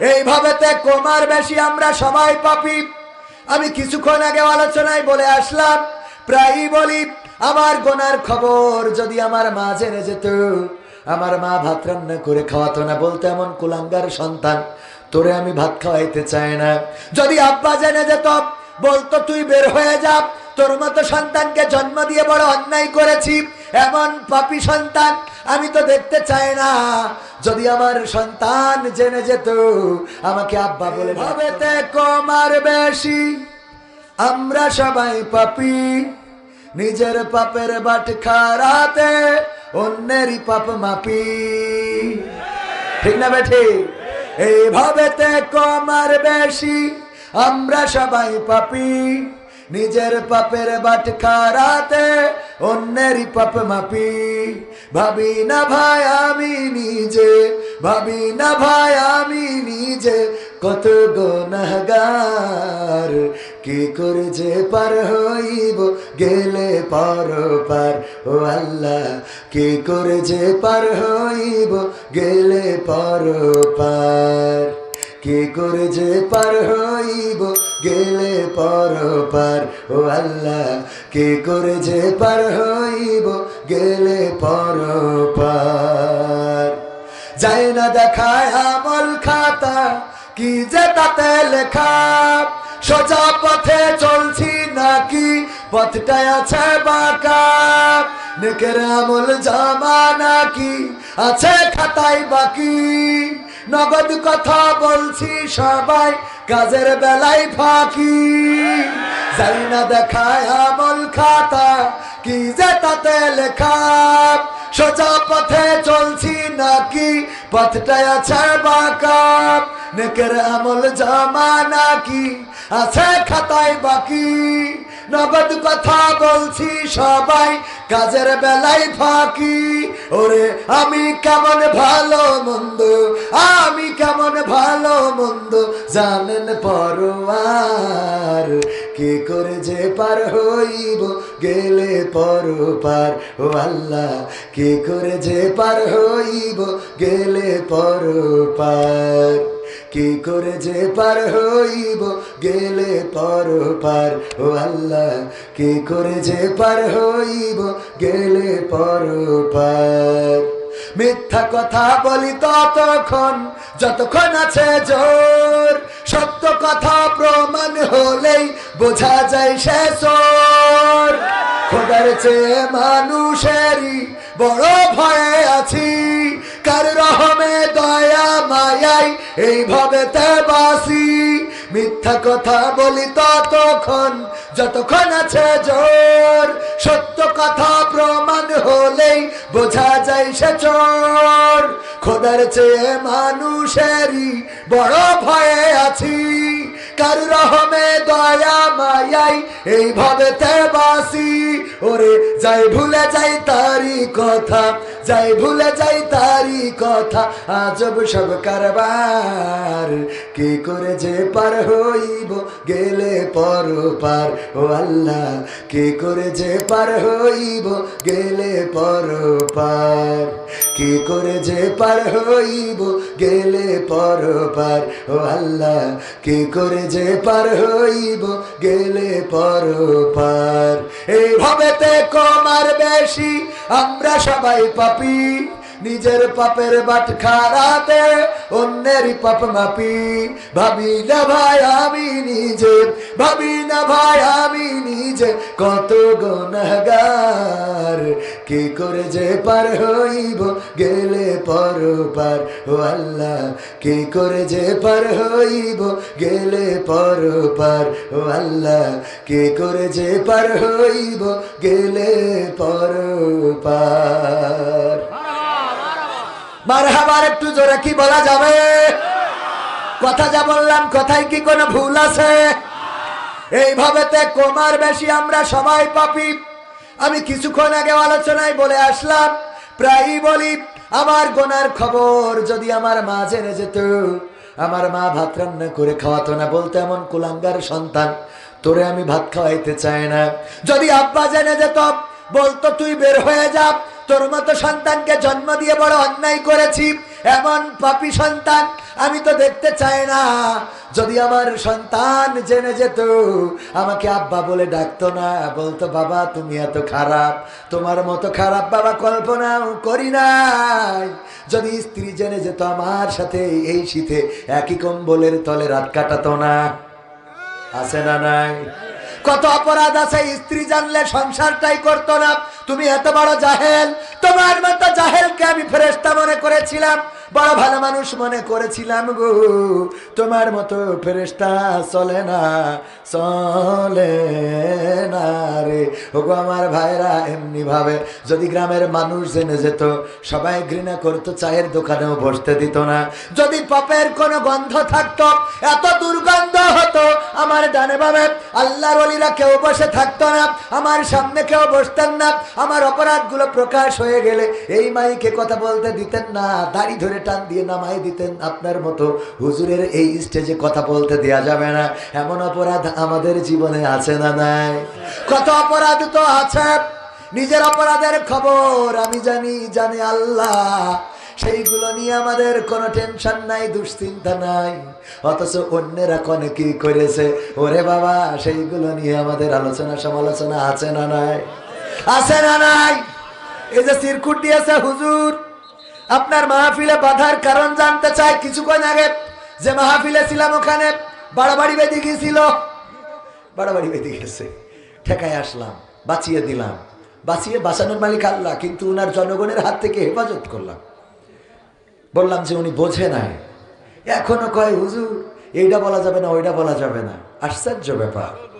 এইভাবে কোমার বেশি আমরা সবাই পাপি। আমি কিছুক্ষণ আগে আলোচনায় বলে আসলাম, প্রায়ই বলি, আমার গোনার খবর যদি আমার মা জেনে যেত, আমার মা ভাত রান্না করে খাওয়াতো না। বলতে এমন কুলাঙ্গার সন্তান, তোরে আমি ভাত খাওয়াইতে চাই না। যদি আব্বা জেনে যেত, বলতো তুই বের হয়ে যা, তোর মতো সন্তানকে জন্ম দিয়ে বড় অন্যায় করেছি, এমন পাপি সন্তান আমি তো দেখতে চাই না। যদি আমার সন্তান জেনে যেত, আমাকে আব্বা বলে ভাবেতে কম আর বেশি। আমরা সবাই পাপি। নিজের পাপের বাট খারাতে অন্যেরই পাপ মাপি। ঠিক না বেঠি? এইভাবেতে কম আর বেশি। আমরা সবাই পাপি। নিজের পাপের বাট খারাতে অন্যেরই পাপ মাপি। ভাবি না ভাই, আমি নিজে। ভাবি না ভাই, আমি নিজে। কত গোনাগার কি করে যে পার হইব, গেলে পর পার। ও আল্লাহ, কি করে যে পার হইব, গেলে পর পার। কি করে যে পার হইব গেলে পর পার? ও আল্লাহ, কে করে যে পার হইব গেলে পর পার? যায় না দেখায় আমল খাতা, কি যে তাতে লেখা? সোজা পথে চলছি নাকি? পথটায় আছে বাঁকা। নেকের আমল জামা নাকি? আছে খাতায় বাকি। নগদ কথা বলছি সবাই, কাজের বেলায় ফাঁকি। যাই না দেখায় আমল খাতা, কি যে তাতে লেখা। সোজা পথে চলছি নাকি পথটায় আছে বাঁকা। নেকের আমল জমা নাকি, আছে খাতায় বাকি। নগদ কথা বলছি সবাই, কাজের বেলায় ফাঁকি। ওরে, আমি কেমন ভালো মন্দ, আমি কেমন ভালো মন্দ, জানেন পরোয়ার, কি করে যে পার হইব গেলে পর পার ও আল্লাহ, কি করে যে পার হইব গেলে পর পার কি করে যে পার হইব গেলে পর পার? ও আল্লাহ, কি করে যে পার হইব গেলে পর পার? মিথ্যা কথা বলি ততক্ষণ, যতক্ষণ আছে জোর। সত্য কথা প্রমাণ হলেই বোঝা যায় সে খোদার চেয়ে মানুষেরই বড় ভয়ে এইভাবে তে বাসি মিথ্যা কথা বলি ততক্ষণ, যতক্ষণ আছে জোর, সত্য কথা প্রমাণ হলেই বোঝা যায় সে চোর। খোদার চেয়ে মানুষেরই বড় ভয়ে আছি। কার রহমে দয়া মায়াই? এইভাবে তে বাসি। ওরে, যাই ভুলে যাই তারি কথা, যাই ভুলে যাই তারি কথা, আজব সব কারবার। কি করে যে পার হইব গেলে পর পার ও আল্লাহ, কি করে যে পার হইব গেলে পর পার কি করে যে পার হইব গেলে পর পার ও আল্লাহ, কি করে যে পার হইব গেলে পর পার এইভাবে তে কমার বেশি আমরা সবাই পাপি। নিজের পাপের বাট খারাতে অন্যের পাপ মাপি। ভাবি না ভাই, আমি নিজে, ভাবি না ভাই, আমি নিজে। কত গুনাহগার, কি করে যে পার হইব গেলে পর পার ও আল্লাহ, কি করে যে পার হইব গেলে পর পার ও আল্লাহ, কি করে যে পার হইব গেলে পর পার মারহাবার একটু জোরে কি বলা যাবে? কথা যা বললাম, কথায় কি কোনো ভুল আছে? এইভাবে কোমার বেশি আমরা সবাই পাপি। আমি কিছুক্ষণ আগে আলোচনায় বলে আসলাম, প্রায়ই বলি, আমার গোনার খবর যদি আমার মা জেনে যেত, আমার মা ভাত রান্না করে খাওয়াতো না। বলতে এমন কুলাঙ্গার সন্তান, তোরে আমি ভাত খাওয়াইতে চাই না। যদি আব্বা জেনে যেত, বলতো, তুই বের হয়ে যা। তোর মতো সন্তানকে জন্ম দিয়ে বড় অন্যায় করেছি, এমন পাপি সন্তান আমি তো দেখতে চাই না। যদি আমার সন্তান জেনে যেত, আমাকে আব্বা বলে ডাকতো না, বলতো, বাবা, তুমি এত খারাপ, তোমার মতো খারাপ বাবা কল্পনাও করি নাই। যদি স্ত্রী জেনে যেত, আমার সাথে এই শীতে একই কম্বলের তলে রাত কাটাতো না। আছে না নাই? কত অপরাধ আছে, স্ত্রী জানলে সংসারটাই করতো না। তুমি এত বড় জাহেল। তোমার মতো জাহেলকে আমি ফেরেস্তা মনে করেছিলাম। বড় ভালো মানুষ মনে করেছিলাম গো। তোমার মতো ফেরেস্তা চলে না চলে না রে। ওগো আমার ভাইরা, এমনি ভাবে যদি গ্রামের মানুষ জেনে যেত, সবাই ঘৃণা করতো, চায়ের দোকানেও বসতে দিত না। যদি পাপের কোনো গন্ধ থাকতো, এত দুর্গন্ধ হতো, আমার ডানে বামে আল্লাহর অলিরা কেউ বসে থাকতো না, আমার সামনে কেউ বসতেন না, আমার অপরাধগুলো প্রকাশ হয়ে গেলে এই মাইকে কথা বলতে দিতেন না, দাড়ি ধরে টান দিয়ে নামাই দিতেন আপনার মতো। হুজুরের এই স্টেজে কথা বলতে দেয়া যাবে না। এমন অপরাধ আমাদের জীবনে আছে না নাই? কত অপরাধ তো আছে। নিজের অপরাধের খবর আমি জানি, জানে আল্লাহ। সেইগুলো নিয়ে আমাদের কোনো টেনশন নাই, দুশ্চিন্তা নাই। অথচ অন্যেরা কনে কি করেছে? ওরে বাবা, সেইগুলো নিয়ে আমাদের আলোচনা সমালোচনা আছে না নাই? আছে না নাই? এই যে সিরকুট দিয়েছে হুজুর। আপনার মাহফিলে বাধার কারণ জানতে চাই কিছুক্ষণ আগে। যে মাহফিলে ছিলাম ওখানে, বাড়াবাড়ি বেঁধে গিয়েছিল। বাড়াবাড়ি বেঁধে গেছে। ঠেকায় আসলাম, বাঁচিয়ে দিলাম। বাঁচিয়ে বাঁচানোর মালিক আল্লাহ, কিন্তু উনার জনগণের হাত থেকে হেফাজত করলাম। বললাম যে উনি বোঝে নাই। এখনও কয়, হুজুর, এইটা বলা যাবে না, ওইটা বলা যাবে না। আশ্চর্য ব্যাপার।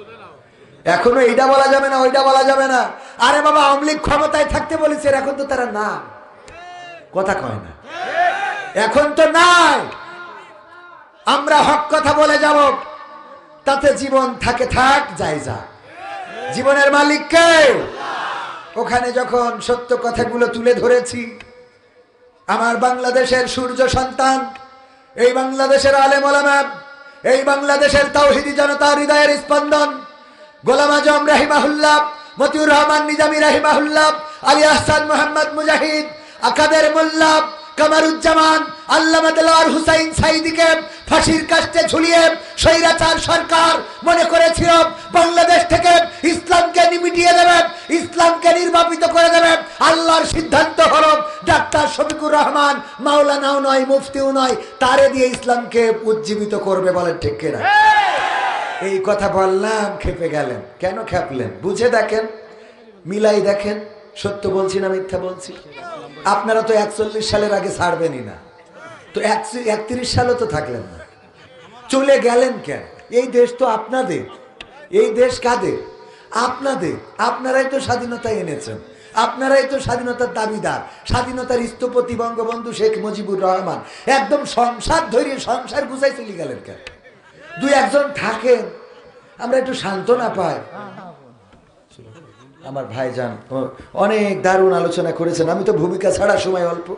এখনও এইটা বলা যাবে না, ওইটা বলা যাবে না। আরে বাবা, আওয়ামী লীগ ক্ষমতায় থাকতে বলেছে এখন তো তারা না। কথা কয় না। এখন তো নাই। আমরা হক কথা বলে যাব। তাতে জীবন থাকে থাক, যাই যা। জীবনের মালিক কে? ওখানে যখন সত্য কথাগুলো তুলে ধরেছি, আমার বাংলাদেশের সূর্য সন্তান, এই বাংলাদেশের আলেম ওলামা, এই বাংলাদেশের তাওহিদি জনতার হৃদয়ের স্পন্দন, গোলাম আজম রাহিমাহুল্লাহ, মতিউর রহমান নিজামী রাহিমাহুল্লাহ, আলী আহসান মোহাম্মদ মুজাহিদ আকাদের মোল্লা কামারুজ্জামান আল্লামা দেলোয়ার হুসাইন সাইদিকে ফাঁসির কাস্টে ঝুলিয়ে স্বৈরাচার সরকার মনে করেছিল, বাংলাদেশ থেকে ইসলামকে নিমিটিয়ে দেবে, ইসলামকে নির্বাপিত করে দেবে। আল্লাহর সিদ্ধান্ত হলো, ডাক্তার শফিকুর রহমান মাওলানাও নয়, মুফতিও নয়, তারে দিয়ে ইসলামকে উজ্জীবিত করবে বলেন ঠিক কিনা? এই কথা বললাম, খেপে গেলেন। কেন খেপলেন? বুঝে দেখেন, মিলাই দেখেন। সত্য বলছি না মিথ্যা বলছি? আপনারা তো একচল্লিশ সালের আগে ছাড়বেনই না। তো একত্রিশ সালও তো থাকলেন না। চলে গেলেন কেন? এই দেশ তো আপনাদের। এই দেশ কাদের? আপনাদের। আপনারাই তো স্বাধীনতা এনেছেন। আপনারাই তো স্বাধীনতার দাবিদার। স্বাধীনতার স্থপতি বঙ্গবন্ধু শেখ মুজিবুর রহমান। একদম সংসার ধরিয়ে সংসার গুছাই চলে গেলেন কেন? দুই একজন থাকেন। আমরা একটু সান্ত্বনা পাই। আমার ভাইজান অনেক দারুণ আলোচনা করেছেন। আমি তো ভূমিকা ছাড়া সময় অল্প।